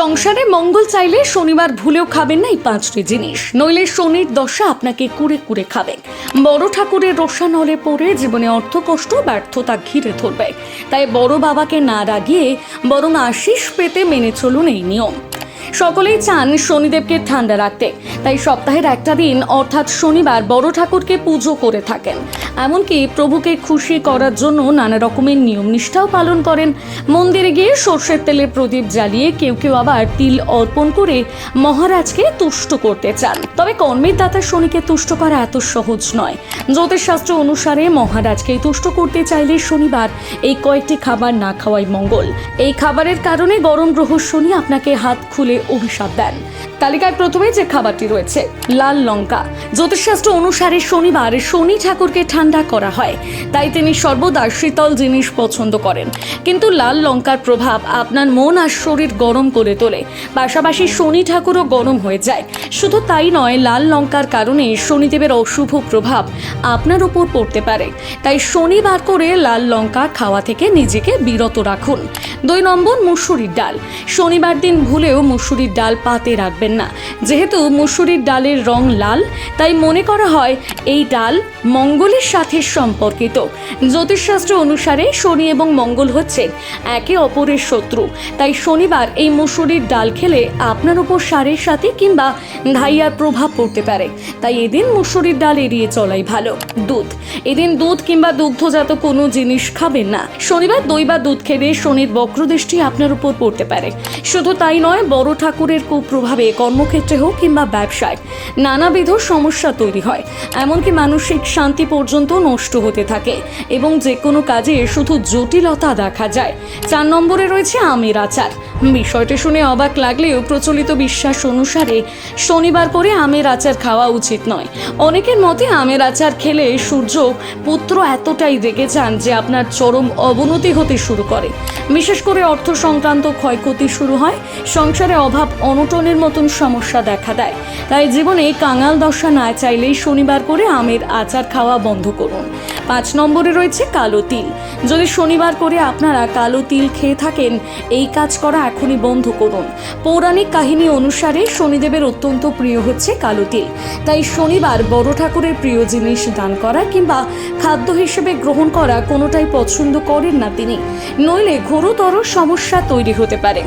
সংসারে মঙ্গল চাইলে শনিবার ভুলেও খাবেন না এই পাঁচটি জিনিস। নইলে শনির দশা আপনাকে কুড়ে কুড়ে খাবে। বড় ঠাকুরের রোষানলে পড়ে জীবনে অর্থ কষ্ট, ব্যর্থতা ঘিরে ধরবে। তাই বড় বাবাকে না রাগিয়ে বরং আশিস পেতে মেনে চলুন এই নিয়ম। সকলেই চান শনিদেবকে ঠান্ডা রাখতে। তাই সপ্তাহের একটা দিন অর্থাৎ শনিবার বড় ঠাকুরকে পুজো করে থাকেন। এমনকি প্রভুকে খুশি করার জন্য নানা রকমের নিয়ম নিষ্ঠাও পালন করেন। মন্দিরে গিয়ে সর্ষের তেলে প্রদীপ জ্বালিয়ে কেউ কেউ আবার তিল অর্পণ করে মহারাজকে তুষ্ট করতে চান। তবে কর্মের দাতা শনিকে তুষ্ট করা এত সহজ নয়। জ্যোতিষশাস্ত্র অনুসারে মহারাজকে তুষ্ট করতে চাইলে শনিবার এই কয়েকটি খাবার না খাওয়াই মঙ্গল। এই খাবারের কারণে গরম গ্রহ শনি আপনাকে হাত খুলে অভিশাপ দেন। তালিকায় প্রথমে যে খাবারটি রয়েছে, লাল লঙ্কা। জ্যোতিষশাস্ত্র অনুসারে শনিবার শনি ঠাকুরকে ঠান্ডা করা হয়। তাই তিনি সর্বদা শীতল জিনিস পছন্দ করেন। কিন্তু লাল লঙ্কার প্রভাব আপনার মন আর শরীর গরম করে তোলে। পাশাপাশি শনি ঠাকুরও গরম হয়ে যায়। শুধু তাই নয়, লাল লঙ্কার কারণে শনিদেবের অশুভ প্রভাব আপনার উপর পড়তে পারে। তাই শনিবার করে লাল লঙ্কা খাওয়া থেকে নিজেকে বিরত রাখুন। দুই নম্বর মুসুরির ডাল। শনিবার দিন ভুলেও মুসুরির ডাল পাতে রাখবেন না। যেহেতু মুসুরির ডালের রং লাল, তাই মনে করা হয় এই ডাল মঙ্গলের সাথে সম্পর্কিত। জ্যোতিষশাস্ত্র অনুসারে শনি এবং মঙ্গল হচ্ছে একে অপরের শত্রু। তাই শনিবার এই মুসুরির ডাল খেলে আপনার উপর সারের সাথে কিংবা ঘাইয়ার প্রভাব পড়তে পারে। তাই এদিন মুসুরির ডাল এড়িয়ে চলাই ভালো। দুধ। এদিন দুধ কিংবা দুগ্ধজাত কোনো জিনিস খাবেন না। শনিবার দই বা দুধ খেলে শনির বক্রদৃষ্টি আপনার উপর পড়তে পারে। শুধু তাই নয়, বড় ঠাকুরের কুপ্রভাবে কর্মক্ষেত্রে হোক কিংবা ব্যবসায় নানাবিধ সমস্যা তৈরি হয়। এমনকি মানসিক শান্তি পর্যন্ত নষ্ট হতে থাকে এবং যে কোনো কাজে শুধু জটিলতা দেখা যায়। চার নম্বরে রয়েছে আমের আচার। বিষয়টি শুনে অবাক লাগলেও প্রচলিত বিশ্বাস অনুসারে শনিবার করে আমের আচার খাওয়া উচিত নয়। অনেকের মতে আমের আচার খেলে সূর্য পুত্র এতটাই রেগে যান যে আপনার চরম অবনতি হতে শুরু করে। বিশেষ করে অর্থ সংক্রান্ত ক্ষয়ক্ষতি শুরু হয়, সংসারে অভাব অনটনের মতন সমস্যা দেখা দেয়। তাই জীবনে কাঙাল দশা না চাইলেই শনিবার করে আমের আচার খাওয়া বন্ধ করুন। পাঁচ নম্বরে রয়েছে কালো তিল। যদি শনিবার করে আপনারা কালো তিল খেয়ে থাকেন, এই কাজ করা এখনই বন্ধ করুন। পৌরাণিক কাহিনী অনুসারে শনিদেবের অত্যন্ত প্রিয় হচ্ছে কালো তিল। তাই শনিবার বড় ঠাকুরের প্রিয় জিনিস দান করা কিংবা খাদ্য হিসেবে গ্রহণ করা কোনোটাই পছন্দ করেন না তিনি। নইলে ঘোরতর সমস্যা তৈরি হতে পারে।